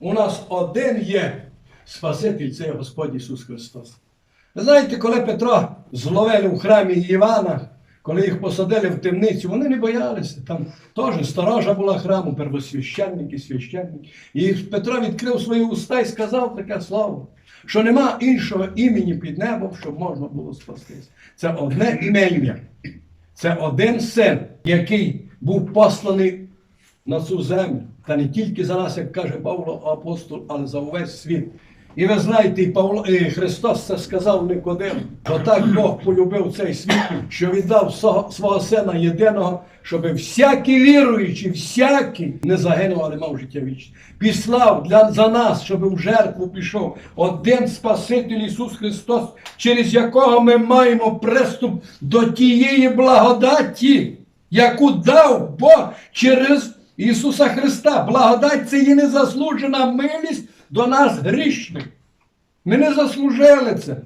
У нас один є Спаситель, це Господь Ісус Христос. Ви знаєте, коли Петро зловили в храмі Івана, коли їх посадили в темницю, вони не боялися. Там теж сторожа була храму, первосвященники, священники. І Петро відкрив свої уста і сказав таке слово, що нема іншого імені під небом, щоб можна було спастися. Це одне ім'я. Це один син, який був посланий на цю землю. Та не тільки за нас, як каже Павло апостол, але за увесь світ. І ви знаєте, і Павло, і Христос це сказав Никодим, бо так Бог полюбив цей світ, що віддав свого, сина єдиного, щоб всякий віруючий, всякий не загинув, але мав життя вічне. Післав для, за нас, щоб в жертву пішов один Спаситель Ісус Христос, через якого ми маємо приступ до тієї благодаті, яку дав Бог через Ісуса Христа. Благодать це є незаслужена милість до нас грішних. Ми не заслужили це.